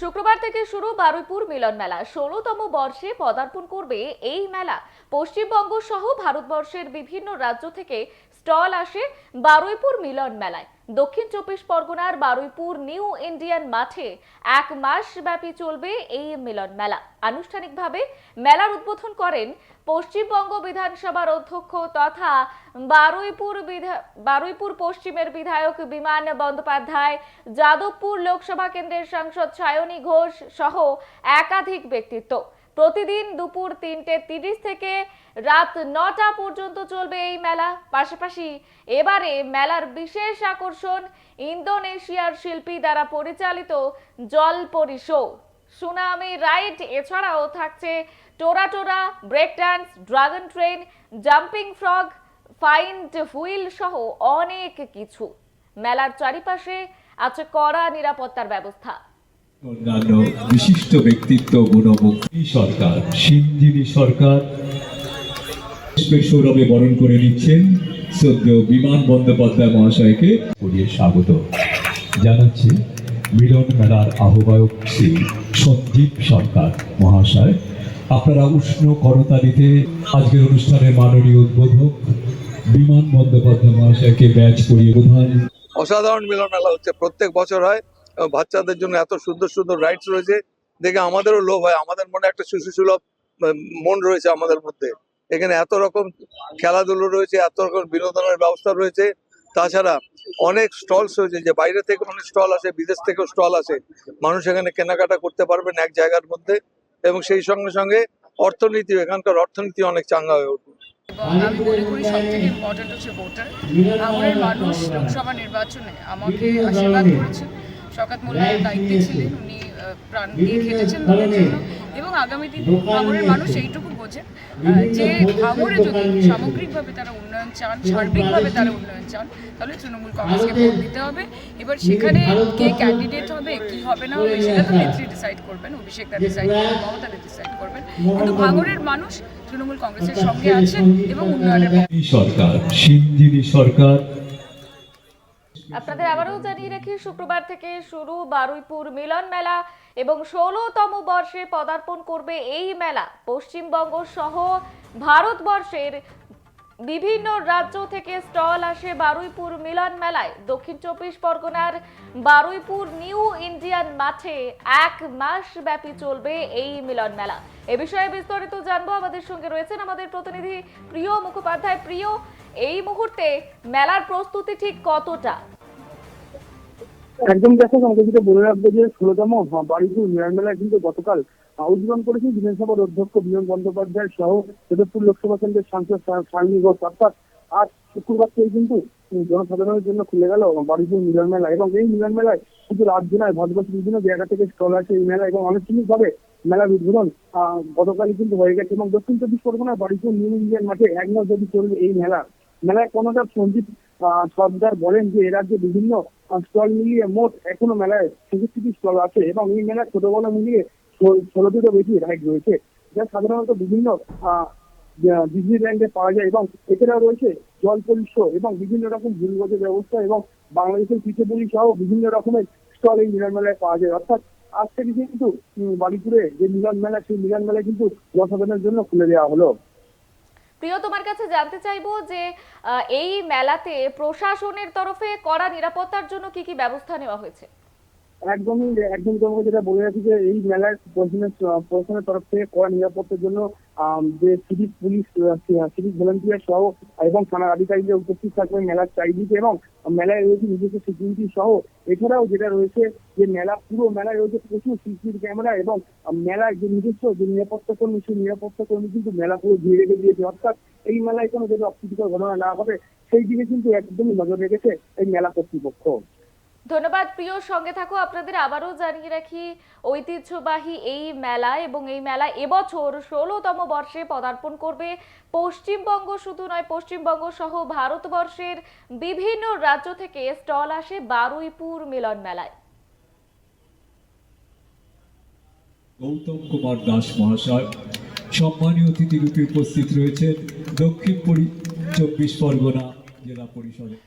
শুক্রবার থেকে শুরু বারুইপুর মিলন মেলা। ষোলোতম বর্ষে পদার্পণ করবে এই মেলা। পশ্চিমবঙ্গ সহ ভারতবর্ষের বিভিন্ন রাজ্য থেকে স্টল আসে বারুইপুর মিলন মেলায়। দক্ষিণ চব্বিশ পরগনার বারুইপুর নিউ ইন্ডিয়ান মাঠে এক মাস ব্যাপী চলবে এই মিলন মেলা। আনুষ্ঠানিকভাবে মেলার উদ্বোধন করেন পশ্চিমবঙ্গ বিধানসভার অধ্যক্ষ তথা বারুইপুর বারুইপুর পশ্চিমের বিধায়ক বিমান বন্দ্যোপাধ্যায়, যাদবপুর লোকসভা কেন্দ্রের সাংসদ সায়নী ঘোষ সহ একাধিক ব্যক্তিত্ব। প্রতিদিন দুপুর তিনটে তিরিশ থেকে রাত নটা পর্যন্ত চলবে এই মেলা। পাশাপাশি এবারে মেলার বিশেষ আকর্ষণ ইন্দোনেশিয়ার শিল্পী দ্বারা পরিচালিত জলপরি শো। সুনামি রাইড এছাড়াও থাকছে Tora Tora break dance dragon train, jumping frog, find wheel সহ অনেক কিছু। মেলার চারিপাশে আছে কড়া নিরাপত্তার ব্যবস্থা। অন্যান্য বিশিষ্ট ব্যক্তিত্ব গুণমুখী সরকার সিঞ্জিনী সরকার। সৌরভে বরণ করে নিচ্ছেন সদ্য বিমান বন্দ্যোপাধ্যায় মহাশয়কে। করিয়ে স্বাগত জানাচ্ছি মিলন মেলার আহ্বায়ক শ্রী সঞ্জীব সরকার মহাশয়। আপনারা উষ্ণ করতালিতে আজকের অনুষ্ঠানের মাননীয় উদ্বোধক বিমান বন্দ্যোপাধ্যায় মহাশয়কে ব্যাচ পরিয়ে প্রধান অসাধারণ মিলন মেলা হচ্ছে। প্রত্যেক বছর হয়। বাচ্চাদের জন্য এত সুন্দর সুন্দর রাইডস রয়েছে। দেখে আমাদেরও লোভ হয়। আমাদের মনে একটা শিশু সুলভ মন রয়েছে আমাদের মধ্যে। এখানে এত রকম খেলাধুলো রয়েছে, এত রকম বিনোদনের ব্যবস্থা রয়েছে। তাছাড়া অনেক স্টলস রয়েছে যে বাইরে থেকে অনেক স্টল আসে, বিদেশ থেকেও স্টল আসে। মানুষ এখানে কেনাকাটা করতে পারবেন এক জায়গার মধ্যে। এবং সেই সঙ্গে সঙ্গে অর্থনীতি, এখানকার অর্থনীতি অনেক চাঙ্গা হয়ে উঠবে। আমি মনে করি সব থেকে ইম্পর্টেন্ট হচ্ছে ভোটার আমাদের মানুষ লোকসভা নির্বাচনে আমাকে আশীর্বাদ করেছেন শকাত মোল্লার দায়িত্বে ছিলেন উনি প্রাণ দিয়ে খেটেছেন দলের জন্য এবং আগামী দিন ভাঙড়ের মানুষ এইটুকু বোঝেন যে ভাঙড়ে যদি সামগ্রিকভাবে তারা উন্নয়ন চান সার্বিকভাবে তারা উন্নয়ন চান তাহলে তৃণমূল কংগ্রেসকে ভোট দিতে হবে। এবার সেখানে কে ক্যান্ডিডেট হবে কি হবে না হবে সেটা তো নেত্রী ডিসাইড করবেন অভিষেক দা ডিসাইড করবেন মমতা ডিসাইড করবেন। কিন্তু ভাঙড়ের মানুষ তৃণমূল কংগ্রেসের সঙ্গে আছেন এবং উন্নয়নের সরকার সিঞ্জিনী সরকার আপনাদের আবারও জানিয়ে রাখি, শুক্রবার থেকে শুরু বারুইপুর মিলন মেলা এবং ষোলোতম বর্ষে পদার্পণ করবে এই মেলা। পশ্চিমবঙ্গ সহ ভারতবর্ষের বিভিন্ন রাজ্য থেকে স্টল আসে বারুইপুর মিলন মেলায়। দক্ষিণ চব্বিশ পরগনার বারুইপুর নিউ ইন্ডিয়ান মাঠে এক মাস ব্যাপী চলবে এই মিলন মেলা। এ বিষয়ে বিস্তারিত জানব। আমাদের সঙ্গে রয়েছেন আমাদের প্রতিনিধি প্রিয় মুখোপাধ্যায়। প্রিয়, এই মুহূর্তে মেলার প্রস্তুতি ঠিক কতটা? একদম দেখো, আমাকে যেটা বলে রাখব যে ষোলোতম বাড়িপুর মিলন মেলায় কিন্তু গতকাল উদ্বোধন করেছেন বিধানসভার অধ্যক্ষ বিমান বন্দ্যোপাধ্যায় সহ যাদবপুর লোকসভা কেন্দ্রের সাংসদ সায়নী ঘোষ। অর্থাৎ আজ শুক্রবার থেকে কিন্তু জনসাধারণের জন্য খুলে গেল বাড়িপুর মিলন মেলা এবং এই মিলন মেলায় শুধু রাজ্য নয়, ভারতবর্ষের বিভিন্ন জায়গা থেকে স্টল আছে এই মেলা এবং আনুষ্ঠানিকভাবে মেলার উদ্বোধন গতকালই কিন্তু হয়ে গেছে এবং দক্ষিণ চব্বিশ পরগনার বাড়িপুর নিউ ইন্ডিয়ান মাঠে এক মাস যদি চলবে এই মেলা। মেলায় কর্ণধার সঞ্জিত সর্দার বলেন যে এ রাজ্যে বিভিন্ন স্টল মিলিয়ে মোট এখনও মেলায় ছেষট্টিটি স্টল আছে এবং এই মেলায় ছোট বড় মিলিয়ে ষোলোটিরও বেশি রাইড রয়েছে। যা সাধারণত বিভিন্ন ডিজনিল্যান্ডে পাওয়া যায় এবং এছাড়াও রয়েছে জল শো এবং বিভিন্ন রকম ঝুলগজের ব্যবস্থা এবং বাংলাদেশের পিঠেপুলি সহ বিভিন্ন রকমের স্টল এই মিলন মেলায় পাওয়া যায়। অর্থাৎ আজ থেকে কিন্তু বাড়িপুরে যে মিলন মেলা, সেই মিলন মেলা কিন্তু জনসাধারণের জন্য খুলে দেওয়া হলো। প্রিয়, তোমার কাছে জানতে চাইব যে এই মেলাতে প্রশাসনের তরফে করা নিরাপত্তার জন্য কি কি ব্যবস্থা নেওয়া হয়েছে? একদমই একদম তোমাকে যেটা বলে রাখি যে এই মেলার প্রশাসনের প্রশাসনের তরফ থেকে কড়া নিরাপত্তার জন্য যে সিভিক পুলিশ সিভিক ভলেন্টিয়ার সহ এবং থানার আধিকারিকরা উপস্থিত থাকবে মেলার চারিদিকে এবং মেলায় রয়েছে নিজস্ব সিকিউরিটি সহ। এছাড়াও যেটা রয়েছে যে মেলা, পুরো মেলায় রয়েছে প্রচুর সিসিটিভি ক্যামেরা এবং মেলার যে নিজস্ব যে নিরাপত্তা কর্মী, সেই নিরাপত্তা কর্মী কিন্তু মেলা পুরো ঘিরে রেখে দিয়েছে। অর্থাৎ এই মেলায় কোনো যদি অপ্রীতিকর ঘটনা না হবে সেই দিকে কিন্তু একদমই নজর রেখেছে এই মেলা কর্তৃপক্ষ। ধন্যবাদ প্রিয়, সঙ্গে থাকো। আপনাদের আবারও জানিয়ে রাখি, ঐতিহ্যবাহী এই মেলা এবং এই মেলা এবছর ষোলোতম বর্ষে পদার্পণ করবে। পশ্চিমবঙ্গ শুধু নয়, পশ্চিমবঙ্গ সহ ভারতবর্ষের বিভিন্ন রাজ্য থেকে স্টল আসে বারুইপুর মিলন মেলায়। গৌতম কুমার দাস মহাশয় সম্মানীয় অতিথি রূপে উপস্থিত রয়েছেন দক্ষিণ চব্বিশ পরগনা জেলা পরিষদের।